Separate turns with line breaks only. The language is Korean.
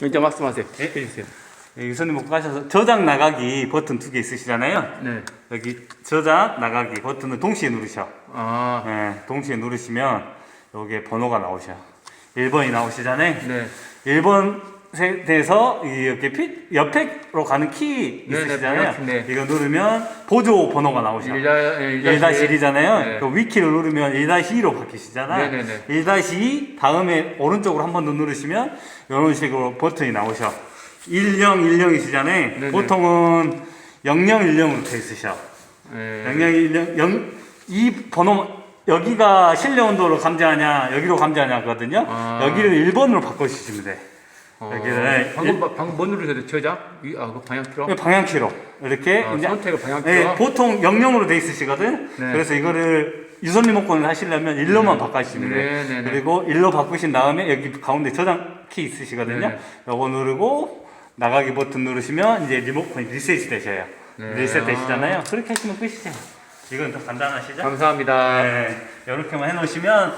먼저 말씀하세요.
예?
해주세요.
예, 유선님 먹고 가셔서 저장 나가기 버튼 두 개 있으시잖아요.
네.
여기 저장 나가기 버튼을 동시에 누르셔.
아,
예, 동시에 누르시면 여기에 번호가 나오셔. 1번이 나오시잖아요.
네.
1번 세대에서 이렇게 피, 옆에로 가는 키
네, 네,
있으시잖아요.
방향키, 네.
이거 누르면 보조 번호가 나오셔. 1-1이잖아요.
네.
그 위키를 누르면 1-2로 바뀌시잖아요.
네네네.
1-2 다음에 오른쪽으로 한 번 더 누르시면 이런 식으로 버튼이 나오셔. 1010이시잖아요.
네네.
보통은 0010으로 돼 있으셔.
네.
0010 0, 이 번호 여기가 실내 온도를 감지하냐 여기로 감지하냐거든요.
아.
여기를 1번으로 바꿔주시면 돼.
어,
여기를
방금 뭐- 방금 뭐 누르셔야 돼? 저장? 위, 아, 그 방향키로?
방향 키로 이렇게
아, 선택을 방향 키로?
네, 보통 00으로 돼 있으시거든.
네.
그래서 이거를 유선 리모컨을 하시려면 1로만 바꿔주시면 돼요.
네, 네, 네.
그리고 1로 바꾸신 다음에 여기 가운데 저장 키 있으시거든요.
네, 네.
요거 누르고 나가기 버튼 누르시면 이제 리모컨이 리셋이 되셔요.
네.
리셋 되시잖아요. 그렇게 하시면 끝이죠. 이건 더 간단하시죠?
감사합니다.
네, 이렇게만 해놓으시면